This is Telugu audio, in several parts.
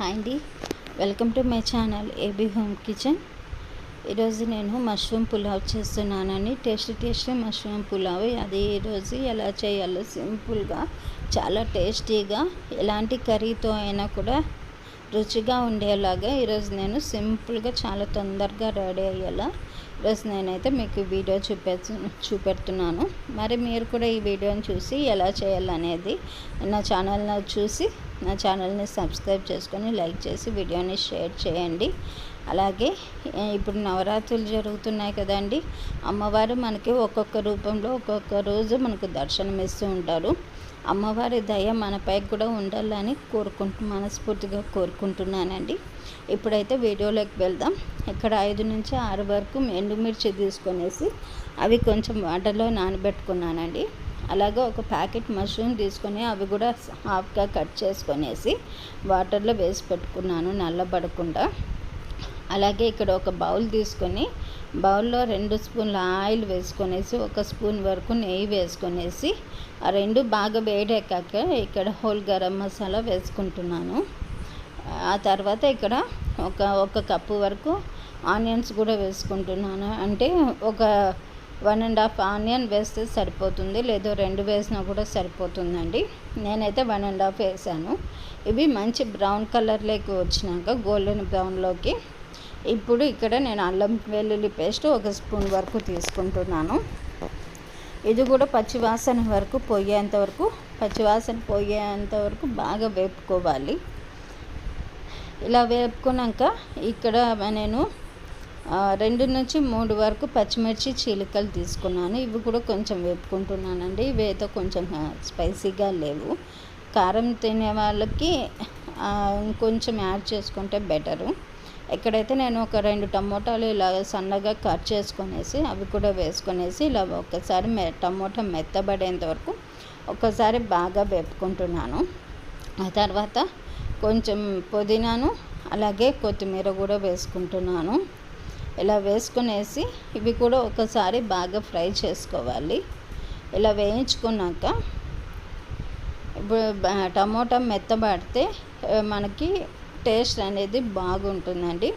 హాయ్ అండి. Welcome to my channel A B home kitchen. ఈరోజు నేను మష్రూమ్ పులావ్ చేస్తున్నానండి టేస్ట్ టేస్ట్ మష్రూమ్ పులావ్. అది ఈరోజు ఎలా చేయాలో సింపుల్గా చాలా టేస్టీగా ఎలాంటి కర్రీతో అయినా కూడా రుచిగా ఉండేలాగా ఈరోజు నేను సింపుల్గా చాలా తొందరగా రెడీ అయ్యేలా ఈరోజు నేనైతే మీకు వీడియో చూపె చూపెడుతున్నాను. మరి మీరు కూడా ఈ వీడియోని చూసి ఎలా చేయాలనేది నా ఛానల్ని చూసి నా ఛానల్ని సబ్స్క్రైబ్ చేసుకొని లైక్ చేసి వీడియోని షేర్ చేయండి. అలాగే ఇప్పుడు నవరాత్రులు జరుగుతున్నాయి కదండి. అమ్మవారు మనకి ఒక్కొక్క రూపంలో ఒక్కొక్క రోజు మనకు దర్శనం ఇస్తూ ఉంటారు. అమ్మవారి దయ మనపై కూడా ఉండాలని కోరుకుంటు మనస్ఫూర్తిగా కోరుకుంటున్నానండి. ఇప్పుడైతే వీడియోలోకి వెళ్దాం. ఇక్కడ ఐదు నుంచి ఆరు వరకు ఎండుమిర్చి తీసుకొనేసి అవి కొంచెం వాటర్లో నానబెట్టుకున్నానండి. అలాగే ఒక ప్యాకెట్ మష్రూమ్ తీసుకొని అవి కూడా హాఫ్గా కట్ చేసుకొనేసి వాటర్లో వేసి పెట్టుకున్నాను నల్లబడకుండా. అలాగే ఇక్కడ ఒక బౌల్ తీసుకొని బౌల్లో రెండు స్పూన్ల ఆయిల్ వేసుకొనేసి ఒక స్పూన్ వరకు నెయ్యి వేసుకొనేసి ఆ రెండు బాగా వేడెక్కాక ఇక్కడ హోల్ గరం మసాలా వేసుకుంటున్నాను. ఆ తర్వాత ఇక్కడ ఒక ఒక కప్పు వరకు ఆనియన్స్ కూడా వేసుకుంటున్నాను. అంటే ఒక వన్ అండ్ హాఫ్ ఆనియన్ వేస్తే సరిపోతుంది లేదో రెండు వేసినా కూడా సరిపోతుందండి. నేనైతే వన్ అండ్ హాఫ్ వేసాను. ఇవి మంచి బ్రౌన్ కలర్లోకి వచ్చినాక గోల్డెన్ బ్రౌన్లోకి. ఇప్పుడు ఇక్కడ నేను అల్లం వెల్లుల్లి పేస్ట్ ఒక స్పూన్ వరకు తీసుకుంటున్నాను. ఇది కూడా పచ్చివాసన వరకు పోయేంత వరకు పచ్చివాసన పోయేంత వరకు బాగా వేపుకోవాలి. ఇలా వేపుకున్నాక ఇక్కడ నేను రెండు నుంచి మూడు వరకు పచ్చిమిర్చి చీలికలు తీసుకున్నాను. ఇవి కూడా కొంచెం వేపుకుంటున్నానండి. ఇవి అయితే కొంచెం స్పైసీగా లేవు. కారం తినే వాళ్ళకి ఇంకొంచెం యాడ్ చేసుకుంటే బెటరు. ఎక్కడైతే నేను ఒక రెండు టమోటాలు ఇలా సన్నగా కట్ చేసుకునేసి అవి కూడా వేసుకునేసి ఇలా ఒక్కసారి మె టమోటా మెత్తబడేంత వరకు ఒక్కసారి బాగా వేపుకుంటున్నాను. ఆ తర్వాత కొంచెం పుదీనాను అలాగే కొత్తిమీర కూడా వేసుకుంటున్నాను. ఇలా వేసుకునేసి ఇవి కూడా ఒకసారి బాగా ఫ్రై చేసుకోవాలి. ఇలా వేయించుకున్నాక ఇప్పుడు టమోటా మెత్తబడితే మనకి టేస్ట్ అనేది బాగుంటుందండి.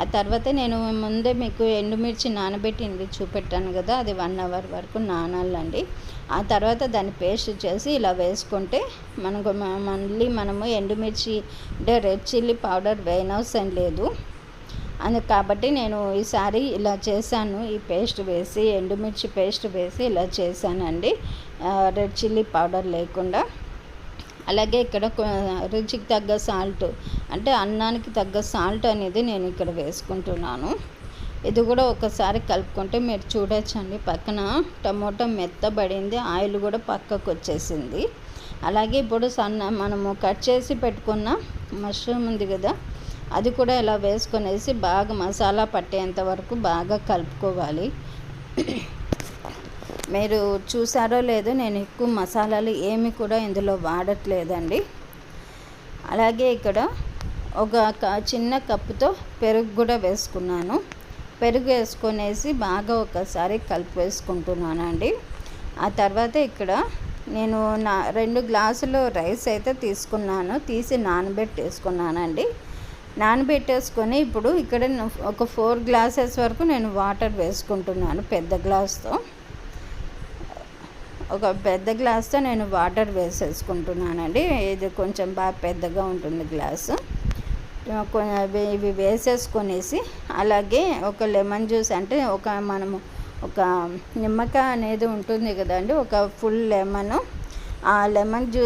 ఆ తర్వాత నేను ముందే మీకు ఎండుమిర్చి నానబెట్టింది చూపెట్టాను కదా అది వన్ అవర్ వరకు నానాలండి. ఆ తర్వాత దాన్ని పేస్ట్ చేసి ఇలా వేసుకుంటే మనకు మళ్ళీ మనము ఎండుమిర్చి అంటే రెడ్ చిల్లీ పౌడర్ వేయనవసరం లేదు. అందుకు కాబట్టి నేను ఈసారి ఇలా చేశాను. ఈ పేస్ట్ వేసి ఎండుమిర్చి పేస్ట్ వేసి ఇలా చేశానండి. రెడ్ చిల్లీ పౌడర్ లేకుండా. అలాగే ఇక్కడ రుచికి తగ్గ సాల్ట్ అంటే అన్నానికి తగ్గ సాల్ట్ అనేది నేను ఇక్కడ వేసుకుంటున్నాను. ఇది కూడా ఒకసారి కలుపుకుంటే మీరు చూడొచ్చండి. పక్కన టమోటా మెత్తబడింది ఆయిల్ కూడా పక్కకు వచ్చేసింది. అలాగే ఇప్పుడు సన్న మనము కట్ చేసి పెట్టుకున్న మష్రూమ్ ఉంది కదా అది కూడా ఇలా వేసుకొనేసి బాగా మసాలా పట్టేంత వరకు బాగా కలుపుకోవాలి. మీరు చూసారో లేదో నేను ఎక్కువ మసాలాలు ఏమి కూడా ఇందులో వాడట్లేదండి. అలాగే ఇక్కడ ఒక చిన్న కప్పుతో పెరుగు కూడా వేసుకున్నాను. పెరుగు వేసుకొనేసి బాగా ఒకసారి కలిపి వేసుకుంటున్నానండి. ఆ తర్వాత ఇక్కడ నేను నా రెండు గ్లాసులు రైస్ అయితే తీసుకున్నాను. తీసి నానబెట్టేసుకున్నానండి. నానబెట్టేసుకొని ఇప్పుడు ఇక్కడ ఒక ఫోర్ గ్లాసెస్ వరకు నేను వాటర్ వేసుకుంటున్నాను పెద్ద గ్లాస్తో. ఒక పెద్ద గ్లాస్తో నేను వాటర్ వేసేసుకుంటున్నానండి. ఇది కొంచెం బాగా పెద్దగా ఉంటుంది గ్లాసు. ఇవి వేసేసుకొనేసి అలాగే ఒక లెమన్ జ్యూస్ అంటే ఒక మనము ఒక నిమ్మకాయ అనేది ఉంటుంది కదండి ఒక ఫుల్ లెమన్. ఆ లెమన్ జ్యూ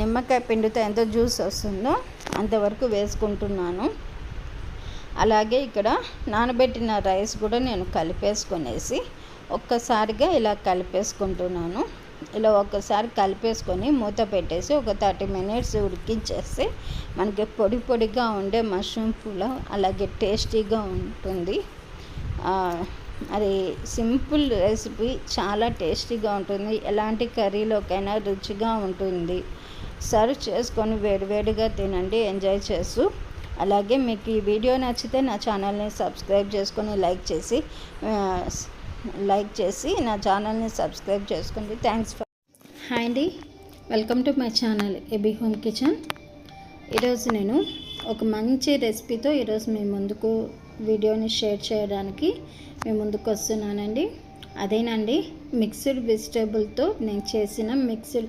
నిమ్మకాయ పిండితో ఎంత జ్యూస్ వస్తుందో అంతవరకు వేసుకుంటున్నాను. అలాగే ఇక్కడ నానబెట్టిన రైస్ కూడా నేను కలిపేసుకొనేసి ఒక్కసారిగా ఇలా కలిపేసుకుంటున్నాను. ఇలా ఒక్కసారి కలిపేసుకొని మూత పెట్టేసి ఒక థర్టీ మినిట్స్ ఉడికించేస్తే మనకి పొడి పొడిగా ఉండే మష్రూమ్ పులావ్ అలాగే టేస్టీగా ఉంటుంది. అది సింపుల్ రెసిపీ చాలా టేస్టీగా ఉంటుంది. ఎలాంటి కర్రీలోకైనా రుచిగా ఉంటుంది. సర్వ్ చేసుకొని వేడివేడిగా తినండి ఎంజాయ్ చేస్తూ. అలాగే మీకు ఈ వీడియో నచ్చితే నా ఛానల్ని సబ్స్క్రైబ్ చేసుకొని లైక్ చేసి లైక్ చేసి నా ఛానల్ని సబ్స్క్రైబ్ చేసుకోండి. థ్యాంక్స్ ఫర్ హాయ్ అండి. Welcome to my channel A B home kitchen. ఈరోజు నేను ఒక మంచి రెసిపీతో ఈరోజు మీ ముందుకు వీడియోని షేర్ చేయడానికి మీ ముందుకు వస్తున్నానండి. అదేనండి మిక్స్డ్ వెజిటేబుల్తో నేను చేసిన మిక్స్డ్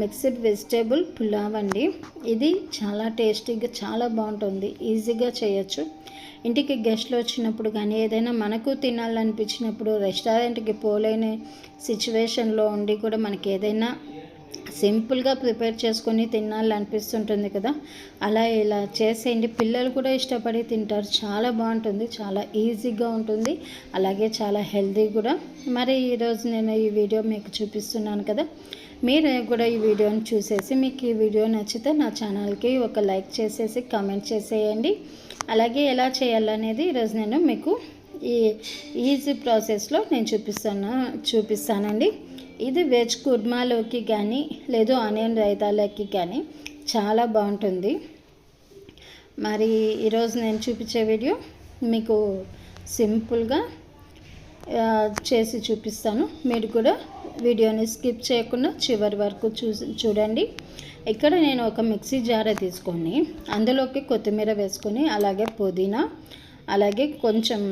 మిక్స్డ్ వెజిటేబుల్ పులావ్ అండి. ఇది చాలా టేస్టీగా చాలా బాగుంటుంది. ఈజీగా చేయొచ్చు. ఇంటికి గెస్ట్లు వచ్చినప్పుడు కానీ ఏదైనా మనకు తినాలనిపించినప్పుడు రెస్టారెంట్కి పోలేని సిచ్యువేషన్లో ఉండి కూడా మనకి ఏదైనా సింపుల్గా ప్రిపేర్ చేసుకొని తినాలనిపిస్తుంటుంది కదా. అలా ఇలా చేసేయండి. పిల్లలు కూడా ఇష్టపడి తింటారు. చాలా బాగుంటుంది. చాలా ఈజీగా ఉంటుంది. అలాగే చాలా హెల్తీ కూడా. మరి ఈరోజు నేను ఈ వీడియో మీకు చూపిస్తున్నాను కదా. మీరు కూడా ఈ వీడియోని చూసేసి మీకు ఈ వీడియో నచ్చితే నా ఛానల్కి ఒక లైక్ చేసేసి కామెంట్ చేసేయండి. అలాగే ఎలా చేయాలనేది ఈరోజు నేను మీకు ఈ ఈజీ ప్రాసెస్లో నేను చూపిస్తాను చూపిస్తానండి. ఇది వెజ్ కుర్మాలోకి కానీ లేదు ఆనియన్ రైతాలోకి కానీ చాలా బాగుంటుంది. మరి ఈరోజు నేను చూపించే వీడియో మీకు సింపుల్గా చేసి చూపిస్తాను. మీరు కూడా వీడియోని స్కిప్ చేయకుండా చివరి వరకు చూ చూడండి. ఇక్కడ నేను ఒక మిక్సీ జార తీసుకొని అందులోకి కొత్తిమీర వేసుకొని అలాగే పుదీనా అలాగే కొంచెం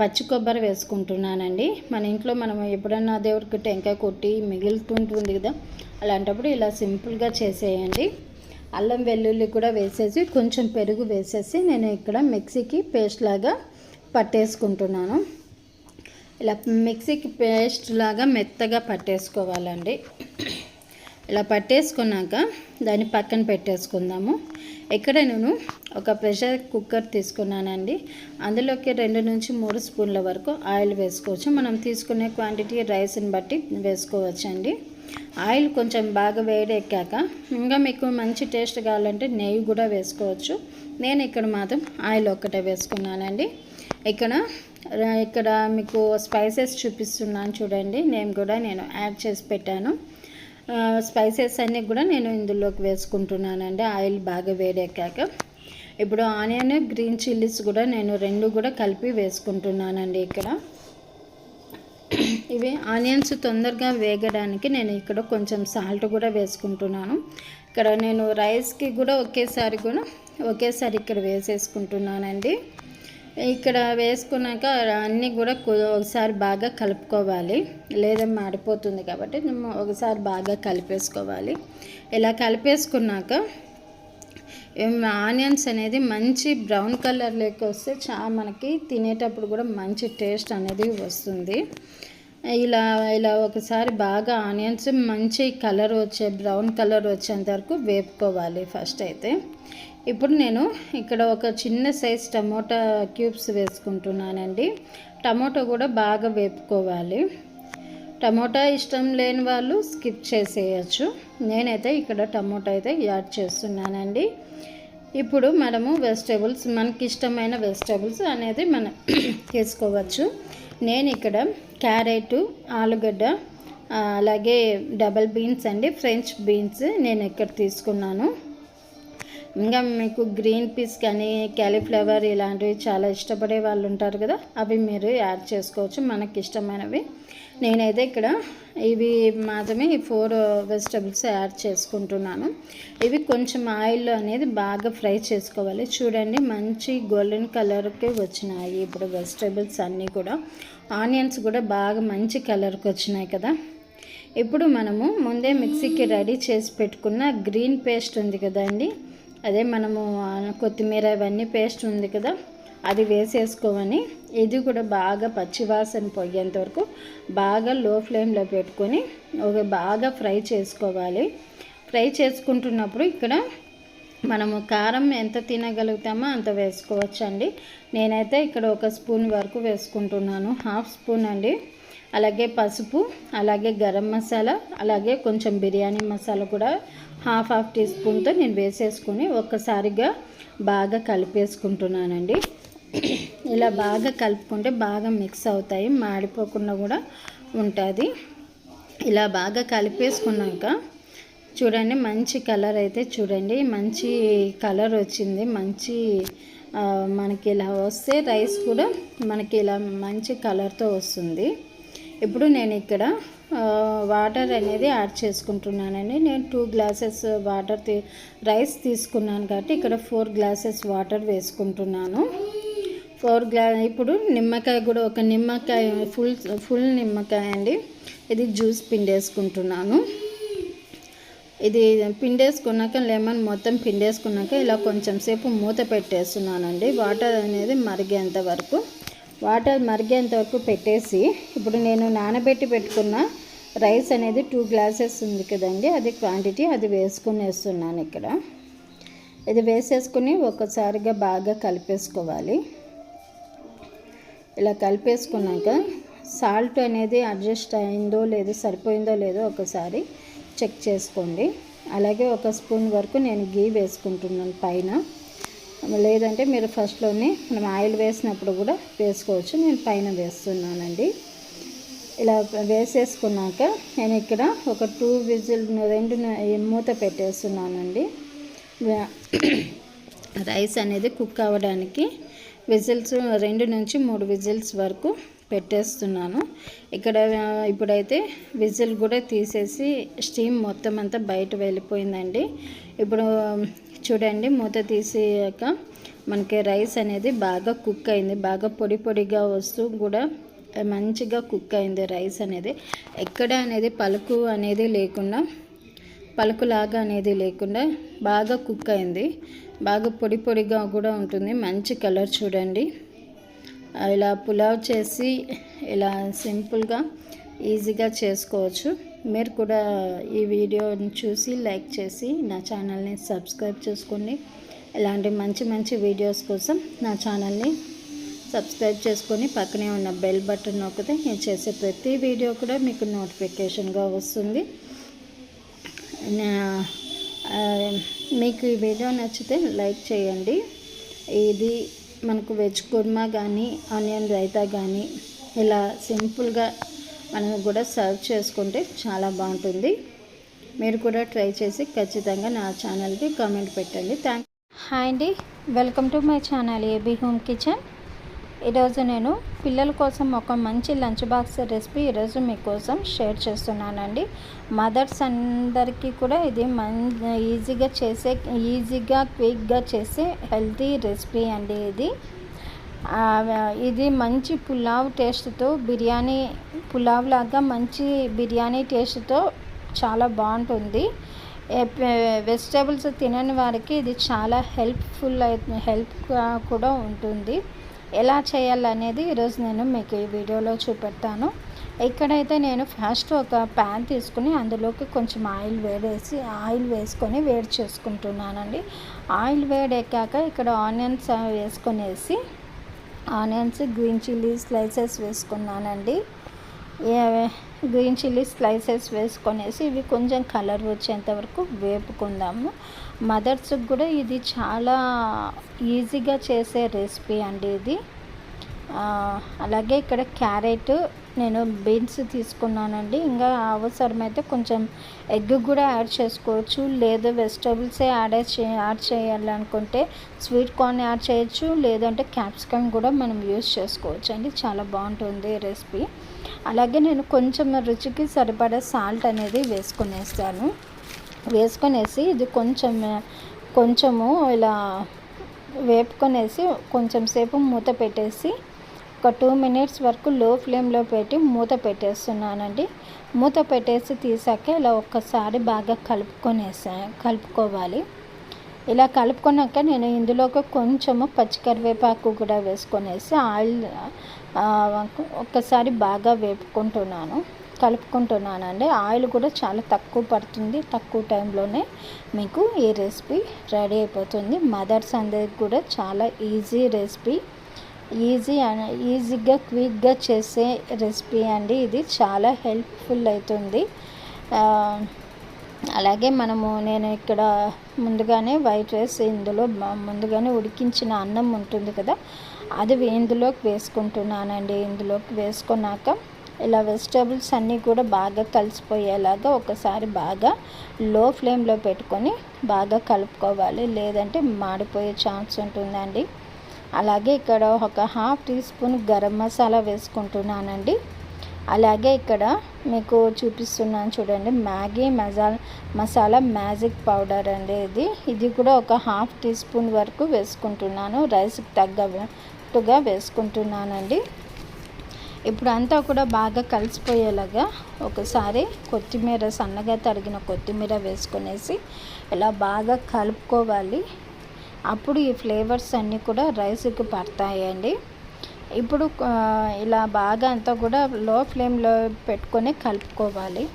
పచ్చి కొబ్బరి వేసుకుంటున్నానండి. మన ఇంట్లో మనం ఎప్పుడన్నా దేవుడికి టెంకాయ కొట్టి మిగులుతుంటుంది కదా అలాంటప్పుడు ఇలా సింపుల్గా చేసేయండి. అల్లం వెల్లుల్లి కూడా వేసేసి కొంచెం పెరుగు వేసేసి నేను ఇక్కడ మిక్సీకి పేస్ట్ లాగా పట్టేసుకుంటున్నాను. ఇలా మిక్సీకి పేస్ట్ లాగా మెత్తగా పట్టేసుకోవాలండి. ఇలా పట్టేసుకున్నాక దాన్ని పక్కన పెట్టేసుకుందాము. ఇక్కడ నేను ఒక ప్రెషర్ కుక్కర్ తీసుకున్నానండి. అందులోకి రెండు నుంచి మూడు స్పూన్ల వరకు ఆయిల్ వేసుకోవచ్చు. మనం తీసుకునే క్వాంటిటీ రైస్ని బట్టి వేసుకోవచ్చండి. ఆయిల్ కొంచెం బాగా వేడెక్కాక ఇంకా మీకు మంచి టేస్ట్ కావాలంటే నెయ్యి కూడా వేసుకోవచ్చు. నేను ఇక్కడ మాత్రం ఆయిల్ ఒక్కటే వేసుకున్నానండి. ఇక్కడ ఇక్కడ మీకు స్పైసెస్ చూపిస్తున్నాను చూడండి. నేను కూడా నేను యాడ్ చేసి పెట్టాను. స్పైసెస్ అన్నీ కూడా నేను ఇందులోకి వేసుకుంటున్నానండి. ఆయిల్ బాగా వేడెక్కాక. ఇప్పుడు ఆనియన్ గ్రీన్ చిల్లీస్ కూడా నేను రెండు కూడా కలిపి వేసుకుంటున్నానండి ఇక్కడ. ఇవి ఆనియన్స్ తొందరగా వేగడానికి నేను ఇక్కడ కొంచెం సాల్ట్ కూడా వేసుకుంటున్నాను. ఇక్కడ నేను రైస్కి కూడా ఒకేసారి కూడా ఒకేసారి ఇక్కడ వేసేసుకుంటున్నానండి. ఇక్కడ వేసుకున్నాక అన్నీ కూడా ఒకసారి బాగా కలుపుకోవాలి. లేదా మాడిపోతుంది కాబట్టి ఒకసారి బాగా కలిపేసుకోవాలి. ఇలా కలిపేసుకున్నాక ఆనియన్స్ అనేది మంచి బ్రౌన్ కలర్లోకి వస్తే చాలా మనకి తినేటప్పుడు కూడా మంచి టేస్ట్ అనేది వస్తుంది. ఇలా ఇలా ఒకసారి బాగా ఆనియన్స్ మంచి కలర్ వచ్చే బ్రౌన్ కలర్ వచ్చేంత వరకు వేపుకోవాలి ఫస్ట్ అయితే. ఇప్పుడు నేను ఇక్కడ ఒక చిన్న సైజ్ టమోటా క్యూబ్స్ వేసుకుంటున్నానండి. టమోటా కూడా బాగా వేపుకోవాలి. టమోటా ఇష్టం లేని వాళ్ళు స్కిప్ చేసేయచ్చు. నేనైతే ఇక్కడ టమోటా అయితే యాడ్ చేస్తున్నానండి. ఇప్పుడు మనము వెజిటేబుల్స్ మనకి ఇష్టమైన వెజిటేబుల్స్ అనేది మనం తీసుకోవచ్చు నేను ఇక్కడ క్యారెట్ ఆలుగడ్డ అలాగే డబల్ బీన్స్ అండి ఫ్రెంచ్ బీన్స్ నేను ఇక్కడ తీసుకున్నాను. ఇంకా మీకు గ్రీన్ పీస్ కానీ క్యాలీఫ్లవర్ ఇలాంటివి చాలా ఇష్టపడే వాళ్ళు ఉంటారు కదా అవి మీరు యాడ్ చేసుకోవచ్చు మనకి ఇష్టమైనవి. నేనైతే ఇక్కడ ఇవి మాత్రమే ఈ ఫోర్ వెజిటబుల్స్ యాడ్ చేసుకుంటున్నాను. ఇవి కొంచెం ఆయిల్ అనేది బాగా ఫ్రై చేసుకోవాలి. చూడండి మంచి గోల్డెన్ కలర్కి వచ్చినాయి ఇప్పుడు వెజిటబుల్స్ అన్నీ కూడా. ఆనియన్స్ కూడా బాగా మంచి కలర్కి వచ్చినాయి కదా. ఇప్పుడు మనము ముందే మిక్సీకి రెడీ చేసి పెట్టుకున్న గ్రీన్ పేస్ట్ ఉంది కదండి అదే మనము కొత్తిమీర ఇవన్నీ పేస్ట్ ఉంది కదా అది వేసేసుకోమని ఇది కూడా బాగా పచ్చివాసన పోయేంత వరకు బాగా లో ఫ్లేమ్లో పెట్టుకొని ఒక బాగా ఫ్రై చేసుకోవాలి. ఫ్రై చేసుకుంటున్నప్పుడు ఇక్కడ మనము కారం ఎంత తినగలుగుతామో అంత వేసుకోవచ్చండి. నేనైతే ఇక్కడ ఒక స్పూన్ వరకు వేసుకుంటున్నాను. హాఫ్ స్పూన్ అండి. అలాగే పసుపు అలాగే గరం మసాలా అలాగే కొంచెం బిర్యానీ మసాలా కూడా హాఫ్ హాఫ్ టీ స్పూన్తో నేను వేసేసుకొని ఒక్కసారిగా బాగా కలిపేసుకుంటున్నానండి. ఇలా బాగా కలుపుకుంటే బాగా మిక్స్ అవుతాయి మాడిపోకుండా కూడా ఉంటుంది. ఇలా బాగా కలిపేసుకున్నాక చూడండి మంచి కలర్ అయితే చూడండి. మంచి కలర్ వచ్చింది. మంచి మనకి ఇలా వస్తే రైస్ కూడా మనకి ఇలా మంచి కలర్తో వస్తుంది. ఇప్పుడు నేను ఇక్కడ వాటర్ అనేది యాడ్ చేసుకుంటున్నానండి. నేను టూ గ్లాసెస్ వాటర్ తీ రైస్ తీసుకున్నాను కాబట్టి ఇక్కడ ఫోర్ గ్లాసెస్ వాటర్ వేసుకుంటున్నాను. ఫోర్ గ్లా ఇప్పుడు నిమ్మకాయ కూడా ఒక నిమ్మకాయ ఫుల్ ఫుల్ నిమ్మకాయ అండి. ఇది జ్యూస్ పిండేసుకుంటున్నాను. ఇది పిండేసుకున్నాక లెమన్ మొత్తం పిండేసుకున్నాక ఇలా కొంచెం సేపు మూత పెట్టేస్తున్నానండి. వాటర్ అనేది మరిగేంత వరకు. వాటర్ మరిగేంత వరకు పెట్టేసి ఇప్పుడు నేను నానబెట్టి పెట్టుకున్న రైస్ అనేది టూ గ్లాసెస్ ఉంది కదండి అది క్వాంటిటీ అది వేసుకుని వేస్తున్నాను ఇక్కడ. ఇది వేసేసుకుని ఒకసారిగా బాగా కలిపేసుకోవాలి. ఇలా కలిపేసుకున్నాక సాల్ట్ అనేది అడ్జస్ట్ అయిందో లేదో సరిపోయిందో లేదో ఒకసారి చెక్ చేసుకోండి. అలాగే ఒక స్పూన్ వరకు నేను గీ వేసుకుంటున్నాను పైన. లేదంటే మీరు ఫస్ట్లోనే మనం ఆయిల్ వేసినప్పుడు కూడా వేసుకోవచ్చు. నేను పైన వేస్తున్నానండి. ఇలా వేసేసుకున్నాక నేను ఇక్కడ ఒక టూ విజిల్ రెండు మూత పెట్టేస్తున్నానండి. రైస్ అనేది కుక్ అవ్వడానికి విజిల్స్ రెండు నుంచి మూడు విజిల్స్ వరకు పెట్టేస్తున్నాను. ఇక్కడ ఇప్పుడైతే విజిల్ కూడా తీసేసి స్టీమ్ మొత్తం అంతా బయట వెళ్ళిపోయిందండి. ఇప్పుడు చూడండి మూత తీసాక మనకి రైస్ అనేది బాగా కుక్ అయింది. బాగా పొడి పొడిగా వస్తూ కూడా మంచిగా కుక్ అయింది రైస్ అనేది. ఎక్కడ అనేది పలుకు అనేది లేకుండా పలుకులాగా అనేది లేకుండా బాగా కుక్ అయింది. బాగా పొడి పొడిగా కూడా ఉంటుంది. మంచి కలర్ చూడండి. ఇలా పులావ్ చేసి ఇలా సింపుల్గా ఈజీగా చేసుకోవచ్చు. మీరు కూడా ఈ వీడియోని చూసి లైక్ చేసి నా ఛానల్ని సబ్స్క్రైబ్ చేసుకోండి. ఇలాంటి మంచి మంచి వీడియోస్ కోసం నా ఛానల్ని సబ్స్క్రైబ్ చేసుకొని పక్కనే ఉన్న బెల్ బటన్ నొక్కితే నేను చేసే ప్రతి వీడియో కూడా మీకు నోటిఫికేషన్గా వస్తుంది. మీకు ఈ వీడియో నచ్చితే లైక్ చేయండి. ఇది మనకు వెజ్ కుర్మా కానీ ఆనియన్ రైతా కానీ ఇలా సింపుల్గా మనం కూడా సర్వ్ చేసుకుంటే చాలా బాగుంటుంది. మీరు కూడా ట్రై చేసి ఖచ్చితంగా నా ఛానల్కి కామెంట్ పెట్టండి. థ్యాంక్ హాయ్ అండి. Welcome to my channel A B home kitchen. ఈరోజు నేను పిల్లల కోసం ఒక మంచి లంచ్ బాక్స్ రెసిపీ ఈరోజు మీకోసం షేర్ చేస్తున్నానండి. మదర్స్ అందరికీ కూడా ఇది మన్ ఈజీగా చేసే ఈజీగా క్విక్గా చేసే హెల్తీ రెసిపీ అండి ఇది. ఇది మంచి పులావ్ టేస్ట్తో బిర్యానీ పులావ్ లాగా మంచి బిర్యానీ టేస్ట్తో చాలా బాగుంటుంది. వెజిటేబుల్స్ తినని వారికి ఇది చాలా హెల్ప్ఫుల్ హెల్ప్గా కూడా ఉంటుంది. ఎలా చేయాలనేది ఈరోజు నేను మీకు ఈ వీడియోలో చూపెడతాను. ఇక్కడైతే నేను ఫస్ట్ ఒక ప్యాన్ తీసుకుని అందులోకి కొంచెం ఆయిల్ వేడేసి ఆయిల్ వేసుకొని వేడి చేసుకుంటున్నానండి. ఆయిల్ వేడెక్కాక ఇక్కడ ఆనియన్స్ వేసుకొనేసి ఆనియన్స్ గ్రీన్ చిల్లీ స్లైసెస్ వేసుకున్నానండి. గ్రీన్ చిల్లీ స్లైసెస్ వేసుకొనేసి ఇవి కొంచెం కలర్ వచ్చేంత వరకు వేపుకుందాము. మదర్స్కి కూడా ఇది చాలా ఈజీగా చేసే రెసిపీ అండి ఇది. అలాగే ఇక్కడ క్యారెట్ నేను బీన్స్ తీసుకున్నానండి. ఇంకా అవసరమైతే కొంచెం ఎగ్ కూడా యాడ్ చేసుకోవచ్చు. లేదు వెజిటబుల్సే యాడ్ చే యాడ్ చేయాలనుకుంటే స్వీట్ కార్న్ యాడ్ చేయొచ్చు. లేదంటే క్యాప్సికమ్ కూడా మనం యూస్ చేసుకోవచ్చు అండి చాలా బాగుంటుంది రెసిపీ. అలాగే నేను కొంచెం రుచికి సరిపడా సాల్ట్ అనేది వేసుకునేస్తాను. వేసుకొనేసి ఇది కొంచెం కొంచెము ఇలా వేపుకొనేసి కొంచెం సేపు మూత పెట్టేసి ఒక టూ మినిట్స్ వరకు లో ఫ్లేమ్లో పెట్టి మూత పెట్టేస్తున్నానండి. మూత పెట్టేసి తీసాక ఇలా ఒక్కసారి బాగా కలుపుకొనేసా కలుపుకోవాలి. ఇలా కలుపుకున్నాక నేను ఇందులోకి కొంచెము పచ్చికరివేపాకు కూడా వేసుకొనేసి ఆయిల్ ఒక్కసారి బాగా వేపుకుంటున్నాను. కలుపుకుంటున్నానండి. ఆయిల్ కూడా చాలా తక్కువ పడుతుంది. తక్కువ టైంలోనే మీకు ఈ రెసిపీ రెడీ అయిపోతుంది. మదర్స్ అందరికి కూడా చాలా ఈజీ రెసిపీ. ఈజీ ఈజీగా క్విక్గా చేసే రెసిపీ అండి ఇది. చాలా హెల్ప్ఫుల్ అవుతుంది. అలాగే మనము నేను ఇక్కడ ముందుగానే వైట్ రైస్ ఇందులో ముందుగానే ఉడికించిన అన్నం ఉంటుంది కదా అది ఇందులోకి వేసుకుంటున్నానండి. ఇందులోకి వేసుకున్నాక ఇలా వెజిటేబుల్స్ అన్నీ కూడా బాగా కలిసిపోయేలాగా ఒకసారి బాగా లో ఫ్లేమ్లో పెట్టుకొని బాగా కలుపుకోవాలి. లేదంటే మాడిపోయే ఛాన్స్ ఉంటుందండి. అలాగే ఇక్కడ ఒక half teaspoon garam masala వేసుకుంటున్నానండి. అలాగే ఇక్కడ మీకు చూపిస్తున్నాను చూడండి Maggi masala masala magic powder అండి ఇది. ఇది కూడా ఒక హాఫ్ టీ స్పూన్ వరకు వేసుకుంటున్నాను. రైస్కి తగ్గట్టుగా వేసుకుంటున్నానండి. ఇప్పుడు అంతా కూడా బాగా కలిసిపోయేలాగా ఒకసారి కొత్తిమీర సన్నగా తరిగిన కొత్తిమీర వేసుకునేసి ఇలా బాగా కలుపుకోవాలి. అప్పుడు ఈ ఫ్లేవర్స్ అన్నీ కూడా రైస్కి పడతాయండి. ఇప్పుడు ఇలా బాగా అంతా కూడా లో ఫ్లేమ్లో పెట్టుకొని కలుపుకోవాలి.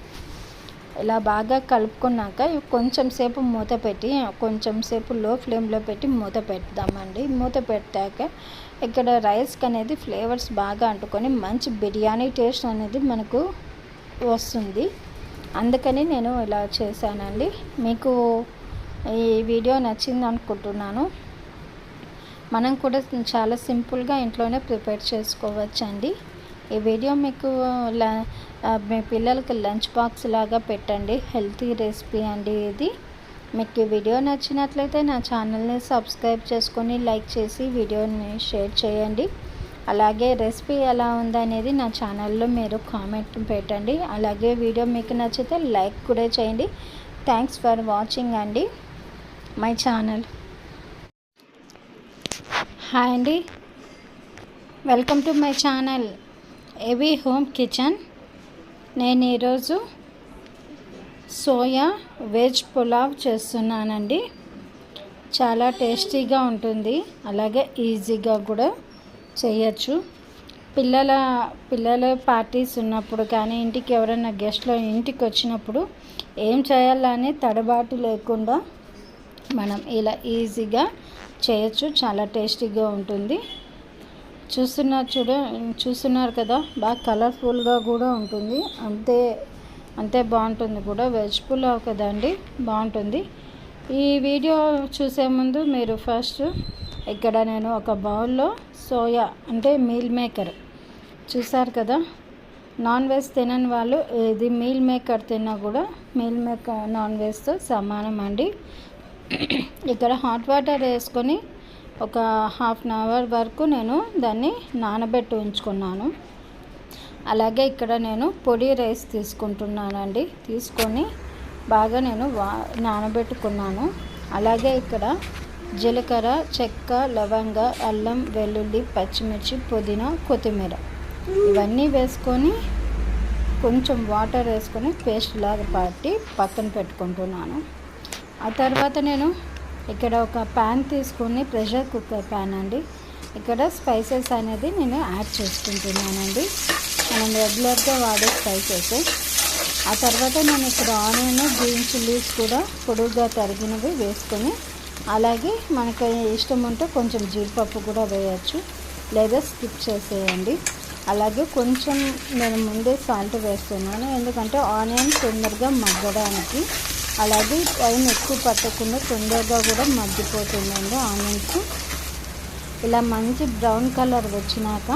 ఇలా బాగా కలుపుకున్నాక కొంచెం సేపు మూత పెట్టి కొంచెం సేపు లో ఫ్లేమ్లో పెట్టి మూత పెడదామండి. మూత పెట్టాక ఇక్కడ రైస్కి అనేది ఫ్లేవర్స్ బాగా అంటుకొని మంచి బిర్యానీ టేస్ట్ అనేది మనకు వస్తుంది. అందుకని నేను ఇలా చేశానండి. మీకు ఈ వీడియో నచ్చింది అనుకుంటున్నాను. మనం కూడా చాలా సింపుల్గా ఇంట్లోనే ప్రిపేర్ చేసుకోవచ్చండి. ఈ వీడియో మీకు మీ పిల్లలకి లంచ్ బాక్స్ లాగా పెట్టండి. హెల్తీ రెసిపీ అండి ఇది. మీకు ఈ వీడియో నచ్చినట్లయితే నా ఛానల్ని సబ్స్క్రైబ్ చేసుకొని లైక్ చేసి వీడియోని షేర్ చేయండి. అలాగే రెసిపీ ఎలా ఉందనేది నా ఛానల్లో మీరు కామెంట్ పెట్టండి. అలాగే వీడియో మీకు నచ్చితే లైక్ కూడా చేయండి. థ్యాంక్స్ ఫర్ వాచింగ్ అండి. My channel. హాయ్ అండి. Welcome to my channel. A V home kitchen. నేను ఈరోజు సోయా వెజ్ పులావ్ చేస్తున్నానండి. చాలా టేస్టీగా ఉంటుంది. అలాగే ఈజీగా కూడా చేయొచ్చు. పిల్లల పిల్లల పార్టీస్ ఉన్నప్పుడు కానీ ఇంటికి ఎవరైనా గెస్ట్లో ఇంటికి వచ్చినప్పుడు ఏం చేయాలని తడబాటు లేకుండా మనం ఇలా ఈజీగా చేయొచ్చు. చాలా టేస్టీగా ఉంటుంది. చూస్తున్నారు చూడ చూస్తున్నారు కదా బాగా కలర్ఫుల్గా కూడా ఉంటుంది. అంతే అంతే బాగుంటుంది కూడా. వెజ్ పులావ్ కదండి బాగుంటుంది. ఈ వీడియో చూసే ముందు మీరు ఫస్ట్ ఇక్కడ నేను ఒక బౌల్లో సోయా అంటే మీల్ మేకర్ చూసారు కదా? నాన్ వెజ్ తినని వాళ్ళు ఇది మీల్ మేకర్ తిన్నా కూడా మీల్ మేకర్ నాన్ వెజ్తో సమానం అండి. ఇక్కడ హాట్ వాటర్ వేసుకొని ఒక హాఫ్ అన్ అవర్ వరకు నేను దాన్ని నానబెట్టి ఉంచుకున్నాను. అలాగే ఇక్కడ నేను పొడి రైస్ తీసుకుంటున్నానండి. తీసుకొని బాగా నేను వా నానబెట్టుకున్నాను. అలాగే ఇక్కడ జీలకర్ర చెక్క లవంగ అల్లం వెల్లుల్లి పచ్చిమిర్చి పుదీనా కొత్తిమీర. ఇవన్నీ వేసుకొని కొంచెం వాటర్ వేసుకొని పేస్ట్ లాగా పట్టి పక్కన పెట్టుకుంటున్నాను. ఆ తర్వాత నేను ఇక్కడ ఒక ప్యాన్ తీసుకొని ప్రెషర్ కుక్కర్ ప్యాన్ అండి. ఇక్కడ స్పైసెస్ అనేది నేను యాడ్ చేసుకుంటున్నానండి. మనం రెగ్యులర్గా వాడే స్పైసెస్ ఆ తర్వాత నేను ఇక్కడ ఆనియన్ గ్రీన్ చిల్లీస్ కూడా పొడుగుగా తరిగినవి వేసుకొని అలాగే మనకు ఇష్టం ఉంటే కొంచెం జీడిపప్పు కూడా వేయచ్చు. లేదా స్కిప్ చేసేయండి. అలాగే కొంచెం నేను ముందే సాల్ట్ వేస్తున్నాను. ఎందుకంటే ఆనియన్ తొందరగా మగ్గడానికి అలాగే పైన ఎక్కువ పట్టకుండా తొందరగా కూడా మగ్గిపోతుందండి ఆనియన్స్. ఇలా మంచి బ్రౌన్ కలర్ వచ్చినాక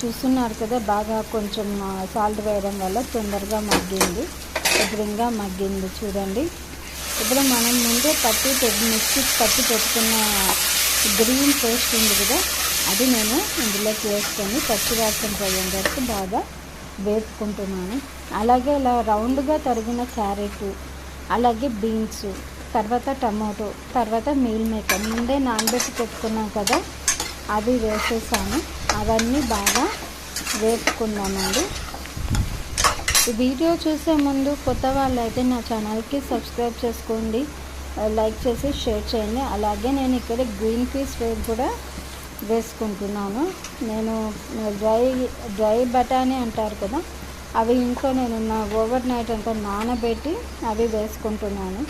చూస్తున్నారు కదా బాగా కొంచెం సాల్ట్ వేయడం వల్ల తొందరగా మగ్గింది. ఎదురుగా మగ్గింది చూడండి. ఇప్పుడు మనం ముందే పట్టి మిక్సీ పట్టి పెట్టుకున్న గ్రీన్ పేస్ట్ ఉంది కదా అది నేను ఇందులోకి వేసుకొని పచ్చివాసం పోయే వరకు బాగా వేసుకుంటున్నాను అలాగే ఇలా రౌండ్గా తరిగిన క్యారెట్ అలాగే బీన్స్ తర్వాత టమాటో తర్వాత మీల్ మేకర్. ముందే నానబెట్టి పెట్టుకున్నాం కదా అవి వేసేసాను. అవన్నీ బాగా వేపుకున్నామండి వీడియో చూసే ముందు కొత్త వాళ్ళు అయితే నా ఛానల్కి సబ్స్క్రైబ్ చేసుకోండి. లైక్ చేసి షేర్ చేయండి. అలాగే నేను ఇక్కడ గ్రీన్ పీస్ వేపు కూడా వేసుకుంటున్నాను. నేను డ్రై డ్రై బఠానీ అంటారు కదా అవి ఇంట్లో నేను నా ఓవర్ నైట్ అంతా నానబెట్టి అవి వేసుకుంటున్నాను.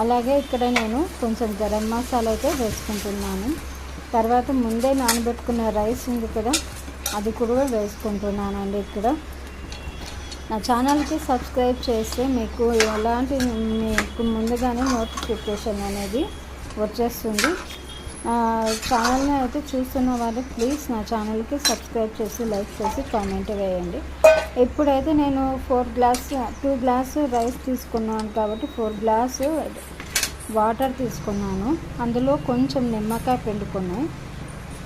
అలాగే ఇక్కడ నేను కొంచెం గరం మసాలా అయితే వేసుకుంటున్నాను. తర్వాత ముందే నానబెట్టుకున్న రైస్ ఉంది కదా అది కూడా వేసుకుంటున్నానండి ఇక్కడ. నా ఛానల్కి సబ్స్క్రైబ్ చేస్తే మీకు ఎలాంటి మీకు ముందుగానే నోటిఫికేషన్ అనేది వచ్చేస్తుంది. ఛానల్ని అయితే చూస్తున్న వాళ్ళు ప్లీజ్ నా ఛానల్కి సబ్స్క్రైబ్ చేసి లైక్ చేసి కామెంట్ వేయండి. ఇప్పుడైతే నేను four glass two glass rice తీసుకున్నాను కాబట్టి ఫోర్ గ్లాస్ వాటర్ తీసుకున్నాను. అందులో కొంచెం నిమ్మకాయ పిండుకున్నాయి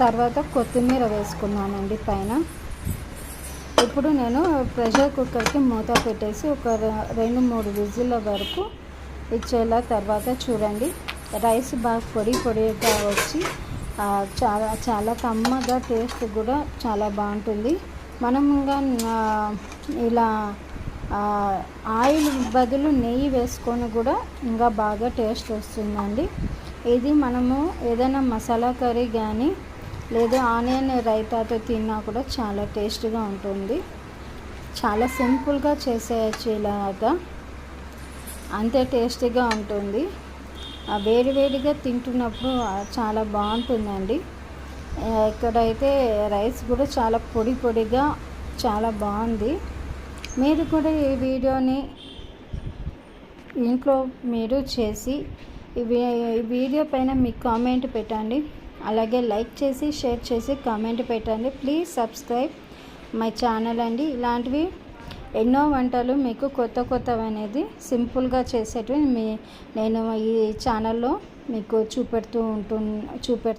తర్వాత కొత్తిమీర వేసుకున్నానండి పైన. ఇప్పుడు నేను ప్రెషర్ కుక్కర్కి మూత పెట్టేసి ఒక రెండు మూడు విజిల్ల వరకు ఇచ్చేలా తర్వాత చూడండి. రైస్ బాగా పొడి పొడిగా వచ్చి చాలా చాలా కమ్మగా టేస్ట్ కూడా చాలా బాగుంటుంది. మనం ఇంకా ఇలా ఆయిల్ బదులు నెయ్యి వేసుకొని కూడా ఇంకా బాగా టేస్ట్ వస్తుందండి. ఇది మనము ఏదైనా మసాలా కర్రీ కానీ లేదా ఆనియన్ రైతాతో తిన్నా కూడా చాలా టేస్ట్గా ఉంటుంది. చాలా సింపుల్గా చేసేయచ్చు ఇలాగా. అంతే టేస్టీగా ఉంటుంది. వేడివేడిగా వేడిగా తింటున్నప్పుడు చాలా బాగుంటుందండి. ఇక్కడైతే రైస్ కూడా చాలా పొడి పొడిగా చాలా బాగుంది. మీరు కూడా ఈ వీడియోని ఇంట్లో మీరు చేసి ఈ ఈ వీడియో పైన మీ కామెంట్ పెట్టండి. అలాగే లైక్ చేసి షేర్ చేసి కామెంట్ పెట్టండి. ప్లీజ్ సబ్స్క్రైబ్ మై ఛానల్ అండి. ఇలాంటివి ఎన్నో వంటలు మీకు కొత్త కొత్తవి అనేది సింపుల్గా చేసేటివి మీ నేను ఈ ఛానల్లో మీకు చూపెడుతూ ఉంటు చూపె